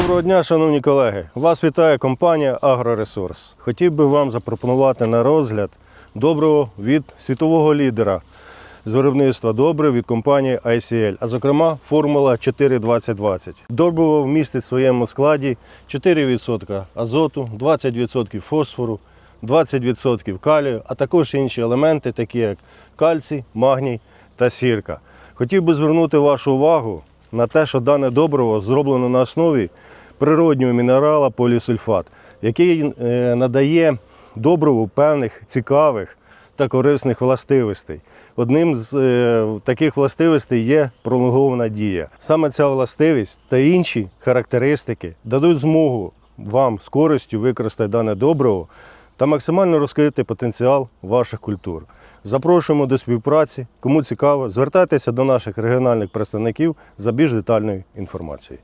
Доброго дня, шановні колеги! Вас вітає компанія Агроресурс. Хотів би вам запропонувати на розгляд доброго від світового лідера з виробництва добрив від компанії ICL, а зокрема формула 42020. Добриво вмістить в своєму складі 4% азоту, 20% фосфору, 20% калію, а також інші елементи, такі як кальцій, магній та сірка. Хотів би звернути вашу увагу на те, що дане добриво зроблено на основі природнього мінерала полісульфат, який е, надає добриву певних цікавих та корисних властивостей. Одним з е, таких властивостей є пролонгована дія. Саме ця властивість та інші характеристики дадуть змогу вам з користю використати дане добриво та максимально розкрити потенціал ваших культур. Запрошуємо до співпраці. Кому цікаво, звертайтеся до наших регіональних представників за більш детальною інформацією.